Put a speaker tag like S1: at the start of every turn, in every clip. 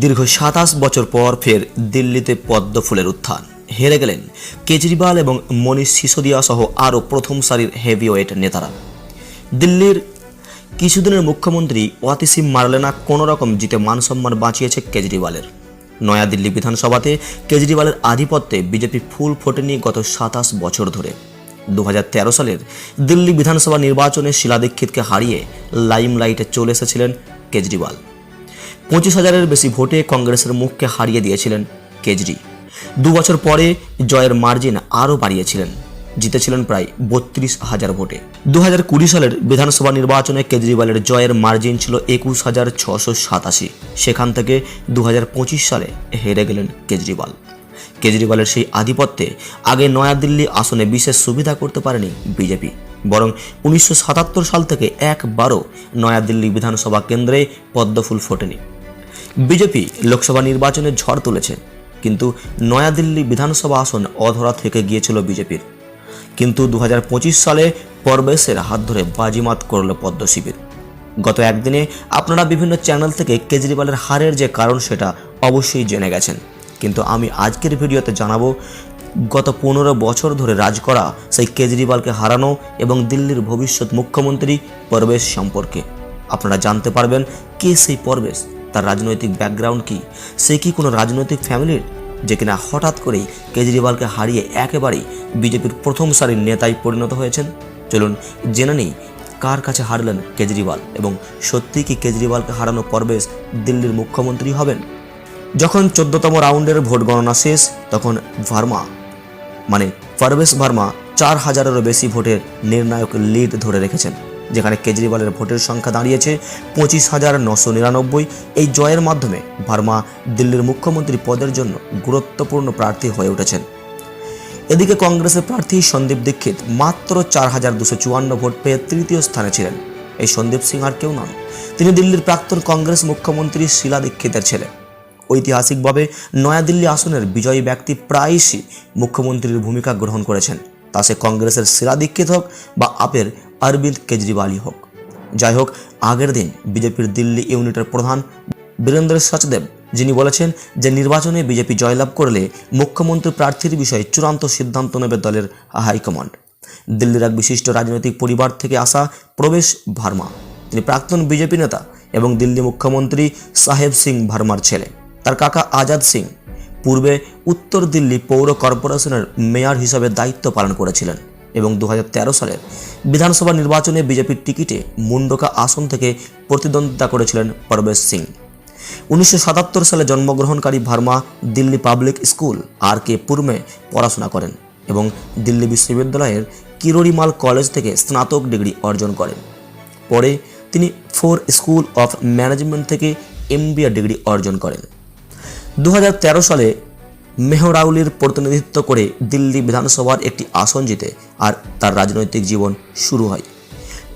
S1: দীর্ঘ সাতাশ বছর পর ফের দিল্লিতে পদ্ম ফুলের উত্থান। হেরে গেলেন কেজরিওয়াল এবং মনীষ সিসোদিয়া সহ আরও প্রথম সারির হেভিওয়েট নেতারা। দিল্লির কিছুদিনের মুখ্যমন্ত্রী ওয়াতিসিম মারলেনা কোনো রকম জিতে মানসম্মান বাঁচিয়েছে কেজরিওয়ালের। নয়াদিল্লি বিধানসভাতে কেজরিওয়ালের আধিপত্যে বিজেপি ফুল ফোটেনি গত সাতাশ বছর ধরে। দু হাজার তেরো সালের দিল্লি বিধানসভা নির্বাচনে শিলা দীক্ষিতকে হারিয়ে লাইমলাইটে চলে এসেছিলেন কেজরিওয়াল। পঁচিশ হাজারের বেশি ভোটে কংগ্রেসের মুখকে হারিয়ে দিয়েছিলেন কেজরি। দু বছর পরে জয়ের মার্জিন আরও বাড়িয়েছিলেন। জিতেছিলেন প্রায় বত্রিশ হাজার ভোটে। দু হাজার কুড়ি সালের বিধানসভা নির্বাচনে কেজরিওয়ালের জয়ের মার্জিন ছিল একুশ হাজার ছশো সাতাশি। সেখান থেকে দু হাজার পঁচিশ সালে হেরে গেলেন কেজরিওয়াল। কেজরিওয়ালের সেই আধিপত্যে আগে নয়াদিল্লি আসনে বিশেষ সুবিধা করতে পারেনি বিজেপি। বরং উনিশশো সাতাত্তর সাল থেকে একবারও নয়াদিল্লি বিধানসভা কেন্দ্রে পদ্মফুল ফোটেনি। বিজেপি লোকসভা নির্বাচনে ঝড় তুলেছে, কিন্তু নয়াদিল্লি বিধানসভা আসন অধরা থেকে গিয়েছিল বিজেপির। কিন্তু দু হাজার পঁচিশ সালে পরবেশের হাত ধরে বাজিমাত করল পদ্ম শিবির। গত একদিনে আপনারা বিভিন্ন চ্যানেল থেকে কেজরিওয়ালের হারের যে কারণ সেটা অবশ্যই জেনে গেছেন। কিন্তু আমি আজকের ভিডিওতে জানাব, গত পনেরো বছর ধরে রাজ করা সেই কেজরিওয়ালকে হারানো এবং দিল্লির ভবিষ্যৎ মুখ্যমন্ত্রী পরবেশ সম্পর্কে। আপনারা জানতে পারবেন কে সেই পরবেশ। তার রাজনৈতিক ব্যাকগ্রাউন্ড কি? সে কি কোনো রাজনৈতিক ফ্যামিলির যে কিনা হঠাৎ করেই কেজরিওয়ালকে হারিয়ে একেবারেই বিজেপির প্রথম সারির নেতায় পরিণত হয়েছেন? চলুন জেনে নেই কার কাছে হারলেন কেজরিওয়াল এবং সত্যি কি কেজরিওয়ালকে হারানো পরবেশ দিল্লির মুখ্যমন্ত্রী হবেন? যখন চোদ্দতম রাউন্ডের ভোট গণনা শেষ, তখন ভার্মা মানে পারভেশ ভার্মা চার হাজারেরও বেশি ভোটের নির্ণায়ক লিড ধরে রেখেছেন। যেখানে কেজরিওয়ালের ভোটের সংখ্যা দাঁড়িয়েছে পঁচিশ হাজার নশো নিরানব্বই। এই জয়ের মাধ্যমে ভার্মা দিল্লির মুখ্যমন্ত্রী পদের জন্য গুরুত্বপূর্ণ প্রার্থী হয়ে উঠেছেন। এদিকে কংগ্রেসের প্রার্থী সন্দীপ দীক্ষিত মাত্র চার হাজার দুশো চুয়ান্ন ভোট পেয়ে তৃতীয় স্থানে ছিলেন। এই সন্দীপ সিং আর কেউ নন, তিনি দিল্লির প্রাক্তন কংগ্রেস মুখ্যমন্ত্রী শিলা দীক্ষিতের ছেলে। ঐতিহাসিকভাবে নয়াদিল্লি আসনের বিজয়ী ব্যক্তি প্রায়শই মুখ্যমন্ত্রীর ভূমিকা গ্রহণ করেছেন। তা সে কংগ্রেসের শিলা দীক্ষিত হোক বা আপের অরবিন্দ কেজরিওয়ালই হোক। যাই হোক, আগের দিন বিজেপির দিল্লি ইউনিটের প্রধান বীরেন্দ্র সচদেব, যিনি বলেছেন যে নির্বাচনে বিজেপি জয়লাভ করলে মুখ্যমন্ত্রী প্রার্থীর বিষয়ে চূড়ান্ত সিদ্ধান্ত নেবে দলের হাইকমান্ড। দিল্লির এক বিশিষ্ট রাজনৈতিক পরিবার থেকে আসা প্রবেশ ভার্মা, তিনি প্রাক্তন বিজেপি নেতা এবং দিল্লি মুখ্যমন্ত্রী সাহেব সিং ভার্মার ছেলে। তার কাকা আজাদ সিং পূর্বে উত্তর দিল্লি পৌর কর্পোরেশনের মেয়র হিসাবে দায়িত্ব পালন করেছিলেন। এবং দু হাজার তেরো সালের বিধানসভা নির্বাচনে বিজেপির টিকিটে মুন্ডকা আসন থেকে প্রতিদ্বন্দ্বিতা করেছিলেন পরবেশ সিং। উনিশশো সাতাত্তর সালে জন্মগ্রহণকারী Varma Delhi public school R K পুরমে পড়াশোনা করেন এবং দিল্লি বিশ্ববিদ্যালয়ের কিরোরিমাল কলেজ থেকে স্নাতক ডিগ্রি অর্জন করেন। পরে তিনি ফোর স্কুল অফ ম্যানেজমেন্ট থেকে এমবিএ ডিগ্রি অর্জন করেন। দু হাজার তেরো সালে মেহরাউলির প্রতিনিধিত্ব করে দিল্লি বিধানসভার একটি আসন জিতে আর তার রাজনৈতিক জীবন শুরু হয়।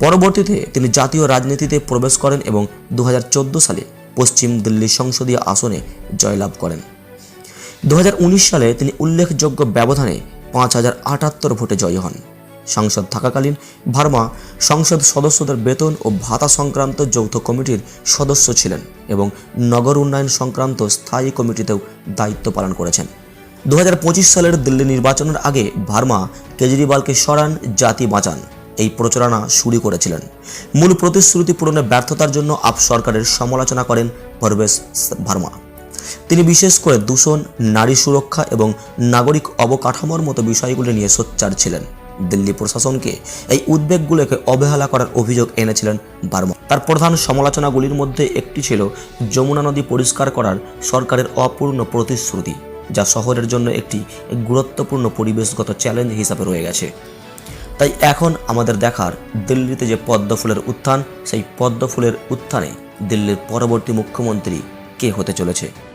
S1: পরবর্তীতে তিনি জাতীয় রাজনীতিতে প্রবেশ করেন এবং দু হাজার চোদ্দ সালে পশ্চিম দিল্লি সংসদীয় আসনে জয়লাভ করেন। দু হাজার উনিশ সালে তিনি উল্লেখযোগ্য ব্যবধানে পাঁচ হাজার আটাত্তর ভোটে জয়ী হন। সংসদ থাকাকালীন ভার্মা সংসদ সদস্যদের বেতন ও ভাতা সংক্রান্ত যৌথ কমিটির সদস্য ছিলেন এবং নগর উন্নয়ন সংক্রান্ত স্থায়ী কমিটিতেও দায়িত্ব পালন করেছেন। দু হাজার পঁচিশ সালের দিল্লি নির্বাচনের আগে ভার্মা কেজরিওয়ালকে সরান, জাতি বাঁচান এই প্রচারণা শুরু করেছিলেন। মূল প্রতিশ্রুতি পূরণের ব্যর্থতার জন্য আপ সরকারের সমালোচনা করেন পরবেশ ভার্মা। তিনি বিশেষ করে দূষণ, নারী সুরক্ষা এবং নাগরিক অবকাঠামোর মতো বিষয়গুলি নিয়ে সোচ্চার ছিলেন। দিল্লি প্রশাসনকে এই উদ্বেগগুলোকে অবহেলা করার অভিযোগ এনেছিলেন বার্মা। তার প্রধান সমালোচনাগুলির মধ্যে একটি ছিল যমুনা নদী পরিষ্কার করার সরকারের অপূর্ণ প্রতিশ্রুতি, যা শহরের জন্য একটি গুরুত্বপূর্ণ পরিবেশগত চ্যালেঞ্জ হিসাবে রয়ে গেছে। তাই এখন আমাদের দেখার দিল্লিতে যে পদ্ম ফুলের উত্থান, সেই পদ্ম ফুলের উত্থানে দিল্লির পরবর্তী মুখ্যমন্ত্রী কে হতে চলেছে?